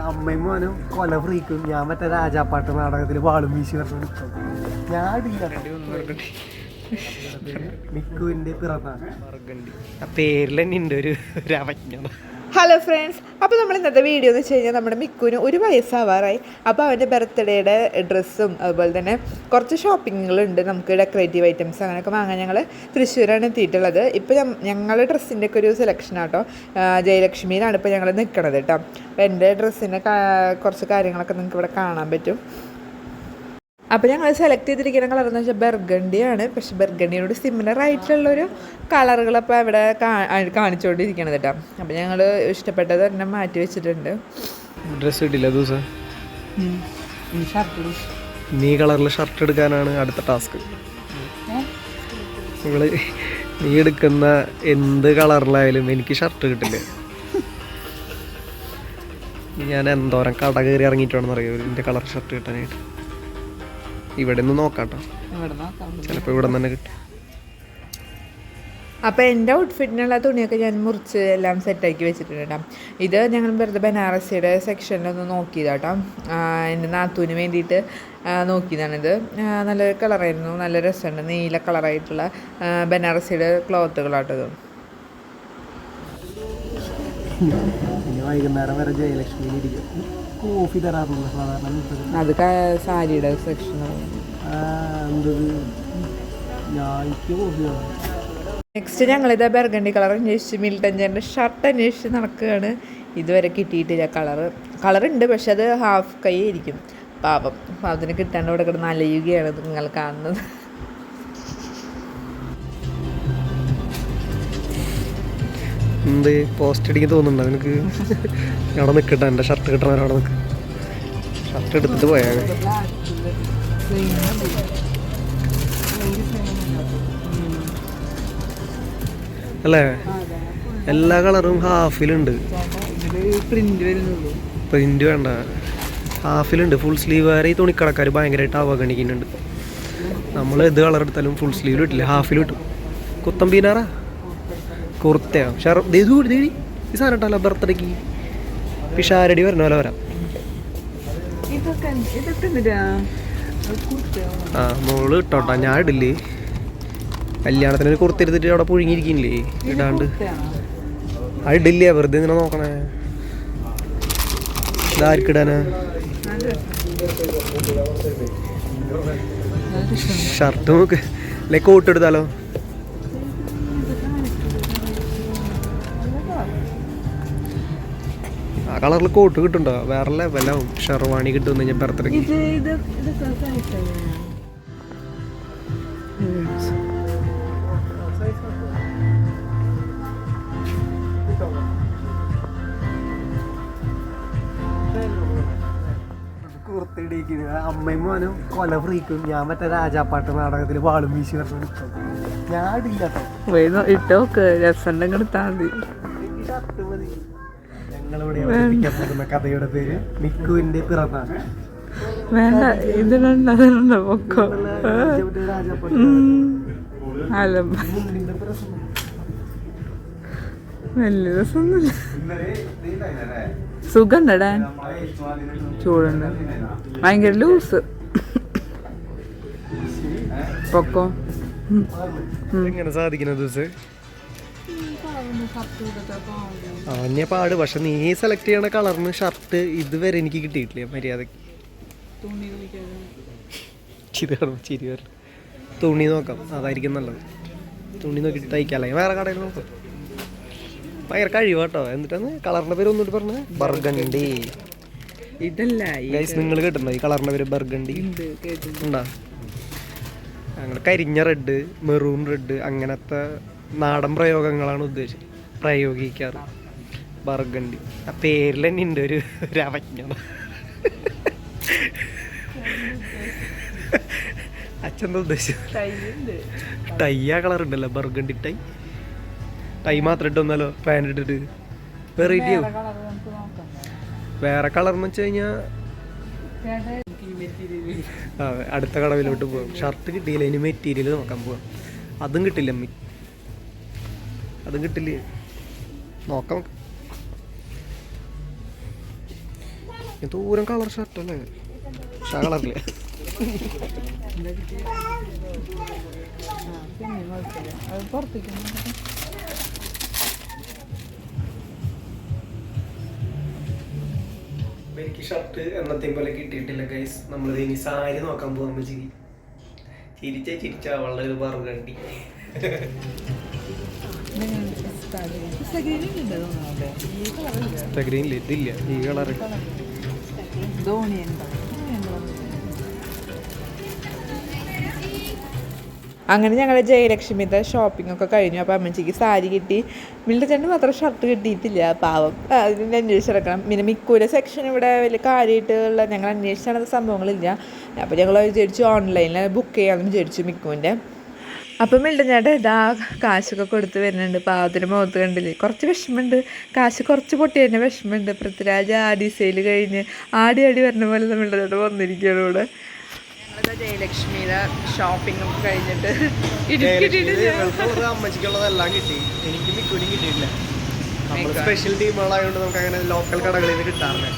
അമ്മയും മോനും കൊല ഫ്രീക്കും ഞാൻ മറ്റേ രാജാപ്പാട്ട് നാടകത്തിൽ വാളും വീശി പറഞ്ഞു ഞാൻ മിക്കുവിന്റെ പിറന്നാൾ. ആ പേരിൽ ഒരു ഒരു ഹലോ ഫ്രണ്ട്സ് അപ്പോൾ നമ്മൾ ഇന്നത്തെ വീഡിയോ എന്ന് വെച്ച് കഴിഞ്ഞാൽ നമ്മുടെ മിക്കുവിന് ഒരു വയസ്സാവാറായി. അപ്പോൾ അവന്റെ ബർത്ത്ഡേയുടെ ഡ്രസ്സും അതുപോലെ തന്നെ കുറച്ച് ഷോപ്പിങ്ങുകളുണ്ട് നമുക്ക് ഡെക്കറേറ്റീവ് ഐറ്റംസ് അങ്ങനെയൊക്കെ വാങ്ങാൻ ഞങ്ങൾ തൃശ്ശൂരാണ് എത്തിയിട്ടുള്ളത്. ഇപ്പോൾ ഞങ്ങൾ ഡ്രസ്സിന്റെ ഒക്കെ ഒരു സെലക്ഷൻ ആട്ടോ. ജയലക്ഷ്മിയിലാണ് ഇപ്പോൾ ഞങ്ങൾ നിൽക്കണത് കേട്ടോ. അപ്പോൾ എന്റെ ഡ്രസ്സിന്റെ കുറച്ച് കാര്യങ്ങളൊക്കെ നിങ്ങൾക്ക് ഇവിടെ കാണാൻ പറ്റും. അപ്പോൾ ഞങ്ങൾ സെലക്ട് ചെയ്തിരിക്കുന്ന കളർ എന്ന് വെച്ചാൽ ബെർഗണ്ടിയാണ്. പക്ഷെ ബെർഗണ്ടിയോട് സിമിലർ ആയിട്ടുള്ളൊരു കളറുകൾ അപ്പോൾ ഇവിടെ കാ- കാണിച്ചുകൊണ്ടിരിക്കണത് കേട്ടോ അപ്പോൾ ഞങ്ങൾ ഇഷ്ടപ്പെട്ടത് തന്നെ മാറ്റി വെച്ചിട്ടുണ്ട്. ഡ്രസ്സ് കിട്ടില്ല ദിവസം? നീ കളറിൽ ഷർട്ട് എടുക്കാനാണ് അടുത്ത ടാസ്ക് നിങ്ങൾ നീ എടുക്കുന്ന എന്ത് കളറിലായാലും എനിക്ക് ഷർട്ട് കിട്ടില്ല. ഞാൻ എന്തോരം കട കയറി ഇറങ്ങിയിട്ടാണെന്ന് അറിയാം എന്റെ കളർ ഷർട്ട് കിട്ടാനായിട്ട്. ഇവിടെ നിന്ന് നോക്കാട്ടോ ചിലപ്പോൾ ഇവിടെ തന്നെ കിട്ടും. അപ്പോൾ എന്റെ ഔട്ട്ഫിറ്റിനുള്ള തുണിയൊക്കെ ഞാൻ മുറിച്ച് എല്ലാം സെറ്റാക്കി വെച്ചിട്ടുണ്ട് കേട്ടോ ഇത് ഞങ്ങൾ വെറുതെ ബനാറസിയുടെ സെക്ഷനിലൊന്ന് നോക്കിയതാട്ടോ എന്റെ നാത്തൂന് വേണ്ടിയിട്ട് നോക്കിയതാണിത്. നല്ല നല്ലൊരു കളറായിരുന്നു നല്ല രസമുണ്ട് നീല കളറായിട്ടുള്ള ബനാറസിയുടെ ക്ലോത്തുകളാട്ടത് വൈകുന്നേരം വരെ ജയലക്ഷ്മിയിൽ ഇരിക്കും കോഫി തരാറുണ്ട് സാധാരണ. അത് സാരിയുടെ സെക്ഷനാണ് എന്തത് കോഫി വേണം നെക്സ്റ്റ് ഞങ്ങളിത് ബെർഗണ്ടി കളർ അന്വേഷിച്ച് മിൽട്ടൻ ചേന്റെ ഷർട്ട് അന്വേഷിച്ച് നടക്കുകയാണ്. ഇതുവരെ കിട്ടിയിട്ടില്ല കളറ് കളറുണ്ട് പക്ഷെ അത് ഹാഫ് കൈ ആയിരിക്കും. പാപം. അതിന് കിട്ടാണ്ട് ഇവിടെ കിടന്ന് അലയുകയാണ് നിങ്ങൾ കാണുന്നത്. എന്ത് പോസ്റ്റ് അടിക്കാൻ തോന്നുന്നുണ്ടോ നിനക്ക്? അവിടെ നിൽക്കട്ടെ എന്റെ ഷർട്ട് കിട്ടണ അവിടെ നിൽക്ക് ഷർട്ട് എടുത്തിട്ട് പോയാൽ അല്ലേ? എല്ലാ കളറും ഹാഫിലുണ്ട് പ്രിന്റ് വേണ്ട. ഹാഫിലുണ്ട് ഫുൾ സ്ലീവ് വരെ ഈ തുണിക്കടക്കാർ ഭയങ്കരമായിട്ട് അവഗണിക്കുന്നുണ്ട്. നമ്മൾ ഏത് കളർ എടുത്താലും ഫുൾ സ്ലീവ് ഇട്ടില്ല? ഹാഫിൽ കിട്ടും കുത്തമ്പീനാറാ കുർത്തയോ ഷർ ഇത് കൂടി ദേടി ഈ സാധനം ഇട്ടല്ലോ ബർത്ത്ഡേക്ക്? പിഷാരടി വരണ പോലെ വരാം. ആ മോൾ ഇട്ടോട്ടാ ഞാൻ ഇടില്ലേ? കല്യാണത്തിന് ഒരു കുർത്തിരുത്തിട്ട് അവിടെ പുഴുങ്ങിയിരിക്കില്ലേ ഇടാണ്ട്. ആ ഇടില്ലേ വെറുതെ ഇങ്ങനെ നോക്കണേ. ഇതാർക്കിടാനാ ഷർട്ട് നോക്ക്. അല്ലെ കോട്ട് എടുത്താലോ? കളറിൽ കോട്ട് കിട്ടുണ്ടോ വേറെ ലെവലാവും ഷെർവാണി കിട്ടും ഞാൻ ബർത്ത്ഡേക്ക് അമ്മയും മോനും കൊല ഫ്രീക്കും ഞാൻ മറ്റേ രാജാപ്പാട്ട് നാടകത്തിൽ വാളും വീശി പറഞ്ഞു ഞാൻ കേട്ടോ ഇട്ടോക്ക്. രസം എടുത്താൽ മതി. ഷർട്ട് മതി. അവതരിപ്പിക്കാൻ പോകുന്ന കഥയുടെ പേര്? മിക്കുവിന്റെ പിറന്നാൾ. വേണ്ട പൊക്കോ. അല്ല മുണ്ടിന്റെ പ്രശ്നം വലിയ രസമൊന്നുമില്ല. സുഖണ്ടടാ ചൂടുണ്ട്. ഭയങ്കര ലൂസ്. പൊക്കോ. എങ്ങനെ സാധിക്കുന്ന അവഞ്ഞ പാട് പക്ഷെ നീ സെലക്ട് ചെയ്യണ കളറിന് ഷർട്ട് ഇതുവരെ എനിക്ക് കിട്ടിയിട്ടില്ല മര്യാദയ്ക്ക്. ചിരി വരണം, ചിരി വരണം തുണി നോക്കാം അതായിരിക്കും നല്ലത്. തുണി നോക്കിയിട്ട് തയ്ക്കാല്ലേ വേറെ കടയിൽ നോക്കാം. ഭയങ്കര കഴിവാട്ടോ എന്നിട്ടാണ് കളറിന്റെ പേര് ഒന്നുകൂടി പറഞ്ഞ? ബർഗണ്ടി. ഇതല്ല ഗൈസ് നിങ്ങൾ കേട്ടിട്ടുണ്ടോ? ഈ കളറിന്റെ പേര് ബർഗണ്ടി. ഉണ്ടാ അങ്ങനെ കരിഞ്ഞ റെഡ് മെറൂൺ റെഡ് അങ്ങനത്തെ നാടൻ പ്രയോഗങ്ങളാണ് ഉദ്ദേശിച്ചത്. പ്രയോഗിക്കാറ്. ബർഗണ്ടി. ആ പേരിൽ തന്നെ ഉണ്ട് ഒരു ഒരു അവജ്ഞ അച്ഛൻ ടൈ ആ കളർ ഉണ്ടല്ലോ ബർഗണ്ടി ടൈ ടൈ മാത്രം ഇട്ടൊന്നല്ലോ പാന്റ് ഇട്ടിട്ട്. വെറൈറ്റി ആവും വേറെ കളർ എന്ന് വെച്ച് കഴിഞ്ഞാൽ അടുത്ത കടവിലോട്ട് പോകും ഷർട്ട് കിട്ടിയില്ല ഇനി മെറ്റീരിയൽ നോക്കാൻ പോവാം. അതും കിട്ടില്ല അമ്മി. അതും കിട്ടില്ല. നോക്കാം. ദൂരം കളർ ഷർട്ടല്ലേ പക്ഷെ ആ കളറില്ല എനിക്ക് ഷർട്ട് എന്നത്തെയും പോലെ കിട്ടിയിട്ടില്ല ഗൈസ് നമ്മൾ ഇനി സാരി നോക്കാൻ പോകാൻ ചിരി ചിരിച്ച ചിരിച്ച വളരെ പറകണ്ടി ഗ്രീനില്ല ഇതില്ല ഈ കളറ് അങ്ങനെ ഞങ്ങൾ ജയലക്ഷ്മിയുടെ ഷോപ്പിംഗ് ഒക്കെ കഴിഞ്ഞു. അപ്പോൾ അമ്മച്ചിക്ക് സാരി കിട്ടി. മിൽട്ട ചേട്ടന് മാത്രം ഷർട്ട് കിട്ടിയിട്ടില്ല. പാവം. അതിന്റെ അതിന് അന്വേഷിച്ചെടുക്കണം പിന്നെ മിക്കൂരെ സെക്ഷൻ ഇവിടെ വലിയ കാര്യമായിട്ടുള്ള ഞങ്ങൾ അന്വേഷിച്ചാണ് സംഭവങ്ങളില്ല. അപ്പോൾ ഞങ്ങൾ വിചാരിച്ചു ഓൺലൈനിൽ ബുക്ക് ചെയ്യാമെന്ന് വിചാരിച്ചു മിക്കുവിന്റെ അപ്പം മിണ്ട ഞാൻ ഇതാ കാശൊക്കെ കൊടുത്ത് വരുന്നുണ്ട്. പാവത്തിന് മുഖത്ത് കണ്ടില്ലേ? കുറച്ച് വിഷമമുണ്ട്. കാശ് കുറച്ച് പൊട്ടി തന്നെ വിഷമമുണ്ട്. പൃഥ്വിരാജ് ആടി സെയിൽ കഴിഞ്ഞ് ആടി ആടി വരുന്ന പോലെ മിണ്ട ചേട്ടൻ വന്നിരിക്കുകയാണ് ഇവിടെ. ജയലക്ഷ്മിയുടെ ഷോപ്പിംഗ് ഒക്കെ കഴിഞ്ഞിട്ട് അമ്മച്ചിക്കുള്ളതെല്ലാം കിട്ടി. എനിക്ക് മിക്കൂരും കിട്ടിയില്ല നമ്മൾ സ്പെഷ്യൽ ടീമുകളായതുകൊണ്ട് നമുക്ക് അങ്ങനെ ലോക്കൽ കടകളിൽ നിന്ന് കിട്ടാറില്ല.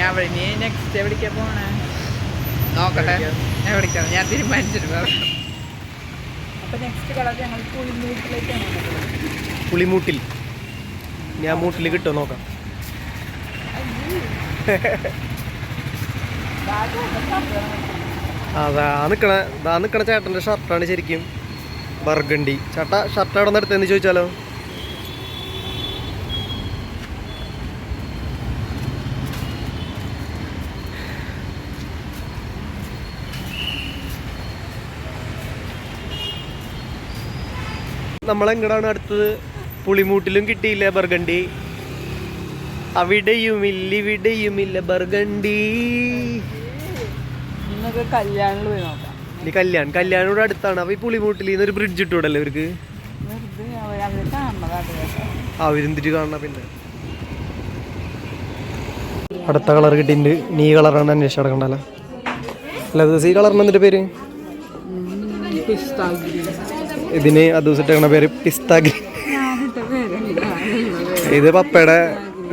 ഞാൻ നെക്സ്റ്റ് എവിടേക്കാ പോണേ? നോക്കട്ടെ. എവിടേക്കാണ് ഞാൻ തീരുമാനിച്ചിട്ട് നെക്സ്റ്റ് പുളിമൂട്ടിലേക്കാണ് പുളിമൂട്ടിൽ. ഞാൻ മൂട്ടിൽ കിട്ടുമോ നോക്കാം. അതാ നിക്കണ ദാ ഷർട്ടാണ് ശരിക്കും ബർഗണ്ടി. ചേട്ടാ ഷർട്ട് അവിടെ നിന്ന് എടുത്തെന്ന് ചോദിച്ചാലോ? നമ്മളെങ്ങടാണ് അടുത്തത്? പുളിമൂട്ടിലും കിട്ടിയില്ല ബർഗണ്ടി? അവിടെയുമില്ല ഇവിടെയുമില്ല ബർഗണ്ടി. കല്യാണിൽ പോയി നോക്കാം. ഇനി കല്യാൺ കല്യാണോട് അടുത്താണ്. അപ്പൊ ഈ പുളിമൂട്ടിൽ നിന്ന് ഒരു ബ്രിഡ്ജ് ഇട്ടൂടല്ലേ ഇവർക്ക് അവരെന്തിട്ട് കാണണം പിന്നെ? അടുത്ത കളർ കിട്ടിയിട്ടുണ്ട്. നീ കളറാണ് അന്വേഷിച്ച് നടക്കണ്ടല്ലോ. അല്ല ഈ കളറിന് എന്തിന്റെ പേര്? ഇതിന് അത് ദിവസം പേര് പിസ്താഗ്രി ഇത് പപ്പയുടെ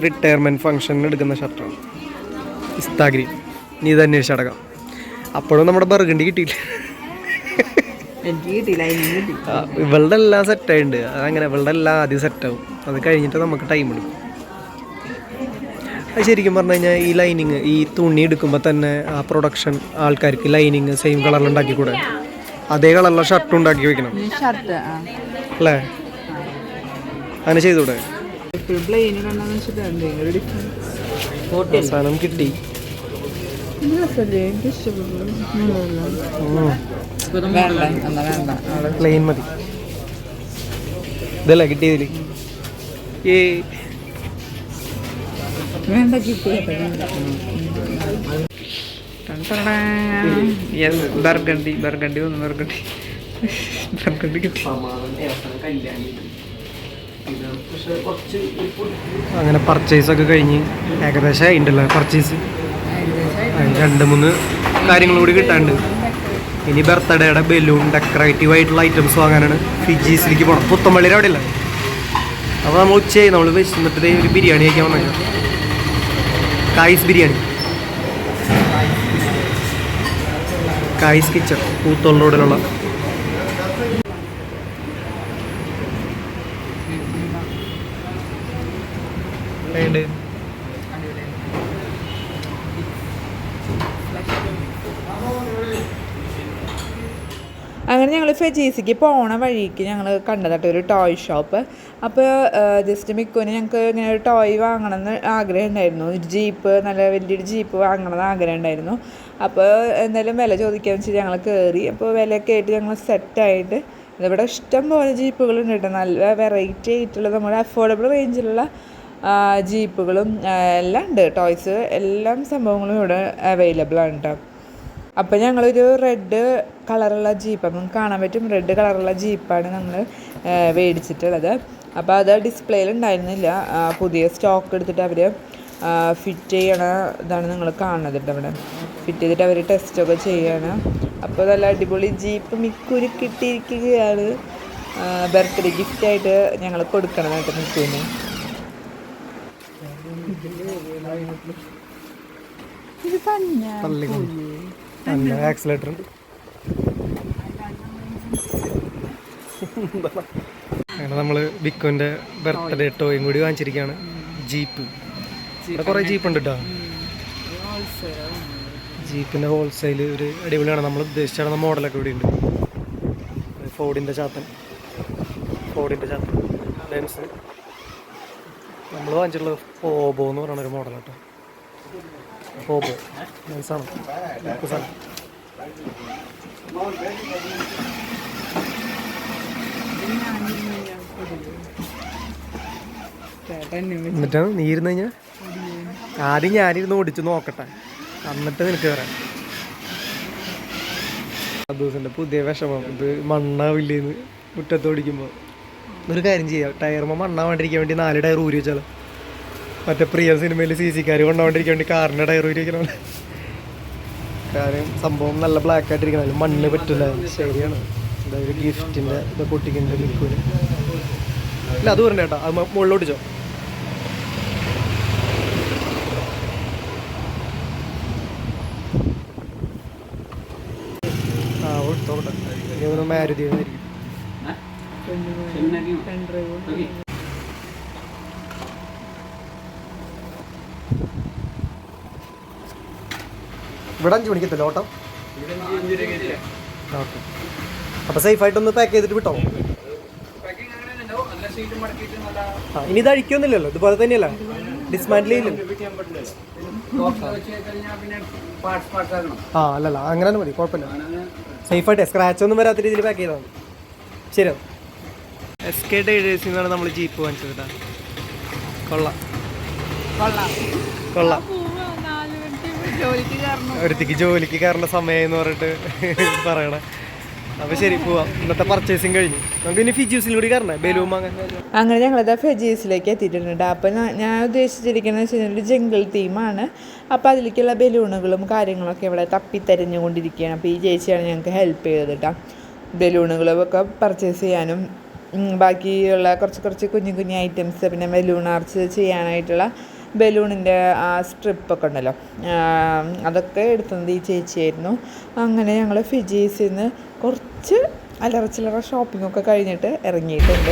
റിട്ടയർമെന്റ് ഫംഗ്ഷനിൽ എടുക്കുന്ന ഷർട്ടാണ് പിസ്താഗ്രി നീ ഇത് അന്വേഷിച്ചടക്കാം അപ്പോഴും നമ്മുടെ ബർഗണ്ടി കിട്ടിയില്ല. ഇവളുടെ എല്ലാം സെറ്റായിട്ടുണ്ട് അതങ്ങനെ ഇവളുടെ എല്ലാം ആദ്യം സെറ്റാവും അത് കഴിഞ്ഞിട്ട് നമുക്ക് ടൈം എടുക്കും. അത് ശരിക്കും പറഞ്ഞു കഴിഞ്ഞാൽ ഈ ലൈനിങ് ഈ തുണി എടുക്കുമ്പോൾ തന്നെ ആ പ്രൊഡക്ഷൻ ആൾക്കാർക്ക് ലൈനിങ് സെയിം കളറിൽ ഉണ്ടാക്കി കൂടെ അതേ കളറിലുള്ള ഷർട്ട് ഉണ്ടാക്കി വെക്കണം. ഷർട്ട് അല്ലേ? അങ്ങനെ ചെയ്തൂടെ അവസാനം കിട്ടി. പ്ലെയിൻ മതി. ഇതല്ലേ കിട്ടിയതിൽ ഏ വേണ്ട കിട്ടിയ യെസ് ബർഗണ്ടി ബർഗണ്ടി ഒന്ന് ബർഗണ്ടി ബർഗണ്ടി കിട്ടി. അങ്ങനെ പർച്ചേസ് ഒക്കെ കഴിഞ്ഞ് ഏകദേശം ആയിട്ടുണ്ടല്ലോ പർച്ചേസ് രണ്ട് മൂന്ന് കാര്യങ്ങൾ കൂടി കിട്ടാണ്ട് ഇനി ബർത്ത്ഡേയുടെ ബലൂൺ ഡെക്കറേറ്റീവ് ആയിട്ടുള്ള ഐറ്റംസ് വാങ്ങാനാണ് ഫിജീസിലേക്ക് പോകണം പുത്തമ്പള്ളിയുടെ അവിടെ ഇല്ല? അപ്പോൾ നമ്മൾ ഉച്ചയായി. നമ്മൾ വിശന്നിട്ട് ഒരു ബിരിയാണി കഴിക്കാൻ വന്നേക്കാം. കായ്സ് ബിരിയാണി. കായ്സ് കിച്ചൺ പൂത്തോൾ റോഡിലുള്ള ഉണ്ട് അങ്ങനെ ജി സിക്ക് പോണ വഴിക്ക് ഞങ്ങൾ കണ്ടതായിട്ട് ഒരു ടോയ് ഷോപ്പ് അപ്പോൾ ജസ്റ്റ് മിക്കുവിന് ഞങ്ങൾക്ക് ഇങ്ങനെ ഒരു ടോയ് വാങ്ങണം എന്ന് ആഗ്രഹം ഉണ്ടായിരുന്നു ഒരു ജീപ്പ് നല്ല വലിയൊരു ജീപ്പ് വാങ്ങണം എന്ന് ആഗ്രഹം ഉണ്ടായിരുന്നു അപ്പോൾ എന്തായാലും വില ചോദിക്കാന്ന് വെച്ചാൽ ഞങ്ങൾ കയറി അപ്പോൾ വിലയൊക്കെ ആയിട്ട് ഞങ്ങൾ സെറ്റായിട്ട് ഇവിടെ ഇഷ്ടം പോലെ ജീപ്പുകളുണ്ട് കേട്ടോ. നല്ല വെറൈറ്റി ആയിട്ടുള്ള നമ്മുടെ അഫോർഡബിൾ റേഞ്ചിലുള്ള ജീപ്പുകളും എല്ലാം ഉണ്ട്. ടോയ്സ് എല്ലാം സംഭവങ്ങളും ഇവിടെ അവൈലബിൾ ആണ് കേട്ടോ. അപ്പോൾ ഞങ്ങളൊരു റെഡ് കളറുള്ള ജീപ്പ് അപ്പം കാണാൻ പറ്റും. റെഡ് കളറുള്ള ജീപ്പാണ് ഞങ്ങൾ മേടിച്ചിട്ടുള്ളത് അപ്പോൾ അത് ഡിസ്പ്ലേയിൽ ഉണ്ടായിരുന്നില്ല പുതിയ സ്റ്റോക്ക് എടുത്തിട്ട് അവർ ഫിറ്റ് ചെയ്യണ ഇതാണ് നിങ്ങൾ കാണുന്നത് അവിടെ ഫിറ്റ് ചെയ്തിട്ട് അവർ ടെസ്റ്റൊക്കെ ചെയ്യണം. അപ്പോൾ നല്ല അടിപൊളി ജീപ്പ് മിക്കൂരി കിട്ടിയിരിക്കുകയാണ്. ബർത്ത്ഡേ ഗിഫ്റ്റായിട്ട് ഞങ്ങൾ കൊടുക്കണം മിക്കൂന്. ഇത് പന്ന ആക്സിലേറ്റർ ഉണ്ട്. അങ്ങനെ നമ്മൾ ബിക്കോന്റെ ബർത്ത്ഡേ ടോയും കൂടി വാങ്ങിച്ചിരിക്കുകയാണ്. ജീപ്പ് ഇവിടെ കുറെ ജീപ്പ് ഉണ്ട് കേട്ടോ ജീപ്പിന്റെ ഹോൾസെയിൽ ഒരു അടിപൊളിയാണ്. നമ്മൾ ഉദ്ദേശിച്ച മോഡലൊക്കെ ഇവിടെ ഉണ്ട്. ഫോർഡിന്റെ ചാത്തൻ. ഫോർഡിന്റെ ചാത്തൻ. ലെൻസ് നമ്മൾ വാങ്ങിച്ചിട്ടുള്ളത് ഫോബോ എന്ന് പറയുന്ന ഒരു മോഡൽ കേട്ടോ. ഫോബോ നൈസാണ് എന്നിട്ടാണ് നീ ഇരുന്ന് കഴിഞ്ഞാൽ ആദ്യം ഞാനിരുന്ന് ഓടിച്ചു നോക്കട്ടെ. എന്നിട്ട് നിനക്ക് വരാം ദിവസം പുതിയ വിഷമം. ഇത് മണ്ണാവില്ലേന്ന് മുറ്റത്ത് ഓടിക്കുമ്പോൾ ഒരു കാര്യം ചെയ്യാം. ടയറുമ്പോൾ മണ്ണാവാണ്ടിരിക്കാൻ വേണ്ടി നാല് ടയർ ഊരി വെച്ചാലോ? മറ്റേ പ്രിയ സിനിമയിൽ സി സി കാര് കൊണ്ടുപോകാണ്ടിരിക്കാൻ വേണ്ടി കാറിന്റെ ടയർ ഊരി കാര്യം സംഭവം നല്ല ബ്ലാക്ക് ആയിട്ടിരിക്കണം മണ്ണ് പറ്റില്ല. ശരിയാണ്. അതായത് ഗിഫ്റ്റിന്റെ ഇത് പൊട്ടിക്കുന്ന ലിക്വിഡ് ഇല്ല അത് പറഞ്ഞ ചേട്ടാ അത് മുകളിലോട്ടിച്ചോ. ആ ഇതൊന്ന് മാരുതി ഇവിടെ അഞ്ച് മണിക്കെത്തില്ല ഓട്ടം ഓക്കെ. അപ്പോൾ സേഫ് ആയിട്ടൊന്ന് പാക്ക് ചെയ്തിട്ട് വിട്ടോ? ആ ഇനി ഇത് അഴിക്കൊന്നുമില്ലല്ലോ ഇതുപോലെ തന്നെയല്ല? ഡിസ്മാൻഡിൽ ആ അല്ലല്ല അങ്ങനെ തന്നെ മതി കുഴപ്പമില്ല. സേഫ് ആയിട്ട് സ്ക്രാച്ച് ഒന്നും വരാത്ത രീതിയിൽ പാക്ക് ചെയ്താൽ മതി. ശരി എസ് കെ ഡേഴ്സിൽ നിന്നാണ് നമ്മൾ ജീപ്പ് വാങ്ങിച്ചത് കേട്ടോ കൊള്ളാം. കൊള്ളാം. ഒരുത്തിക്ക് ജോലിക്ക് കയറേണ്ട സമയം എന്ന് പറഞ്ഞിട്ട് പറയണ. അപ്പൊ ശരി പോവാം. ഇന്നത്തെ പർച്ചേസിങ് കഴിഞ്ഞു. നമുക്ക് ഇനി ഫിജൂസിൽ കൂടി കയറണേ ബലൂൺ അങ്ങനെ അങ്ങനെ ഞങ്ങളത് ഫെജീസിലേക്ക് എത്തിയിട്ടുണ്ട്. അപ്പോൾ ഞാൻ ഉദ്ദേശിച്ചിരിക്കുന്നത് വെച്ച് കഴിഞ്ഞാൽ ജംഗിൾ തീമാണ് അപ്പോൾ അതിലേക്കുള്ള ബലൂണുകളും കാര്യങ്ങളൊക്കെ ഇവിടെ തപ്പിത്തെരഞ്ഞുകൊണ്ടിരിക്കുകയാണ് അപ്പോൾ ഈ ചേച്ചിയാണ് ഞങ്ങൾക്ക് ഹെൽപ്പ് ചെയ്തത് കേട്ടോ ബലൂണുകളൊക്കെ പർച്ചേസ് ചെയ്യാനും ബാക്കിയുള്ള കുറച്ച് കുറച്ച് കുഞ്ഞു കുഞ്ഞു ഐറ്റംസ് പിന്നെ ബലൂൺ ആർച്ച് ചെയ്യാനായിട്ടുള്ള ബലൂണിന്റെ ആ സ്ട്രിപ്പൊക്കെ ഉണ്ടല്ലോ. അതൊക്കെ എടുത്തത് ഈ ചേച്ചിയായിരുന്നു. അങ്ങനെ ഞങ്ങൾ ഫിജീസിൽ നിന്ന് കുറച്ച് അല്ലറ ചില്ലറ ഷോപ്പിംഗ് ഒക്കെ കഴിഞ്ഞിട്ട് ഇറങ്ങിയിട്ടുണ്ട്.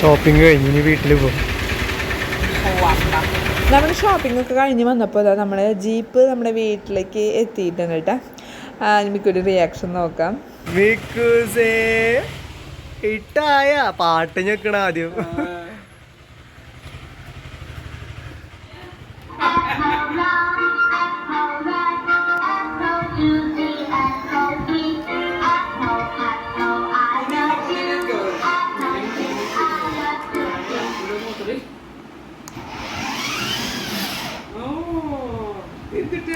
ഷോപ്പിംഗ് കഴിഞ്ഞ് ഇനി വീട്ടിൽ പോകും നമ്മൾ ഷോപ്പിംഗ് ഒക്കെ കഴിഞ്ഞ് വന്നപ്പോൾ അതാ നമ്മൾ ജീപ്പ് നമ്മുടെ വീട്ടിലേക്ക് എത്തിയിട്ടുണ്ട് കേട്ടോ. എനിക്കൊരു റിയാക്ഷൻ നോക്കാം. പാട്ട് ഞെക്കണം ആദ്യം.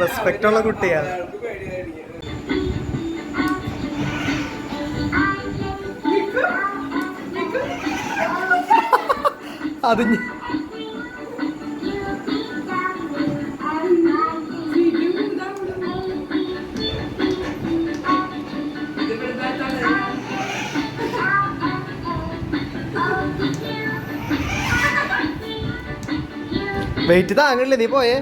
റെസ്പെക്റ്റ് ഉള്ള കുട്ടിയാ. അത് ഞ- വെയിറ്റ് താങ്ങില്ല നീ പോയേ?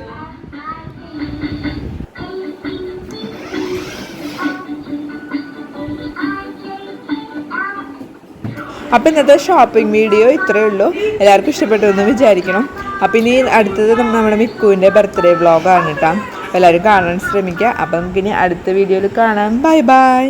അപ്പം ഇന്നത്തെ ഷോപ്പിംഗ് വീഡിയോ ഇത്രയേ ഉള്ളൂ. എല്ലാവർക്കും ഇഷ്ടപ്പെട്ടു എന്ന് വിചാരിക്കണം. അപ്പം ഇനി അടുത്തത് നമ്മുടെ മിക്കുവിന്റെ ബർത്ത്ഡേ വ്ളോഗാണ് കേട്ടോ. എല്ലാവരും കാണാൻ ശ്രമിക്കുക. അപ്പോൾ നമുക്കിനി അടുത്ത വീഡിയോയിൽ കാണാം. Bye bye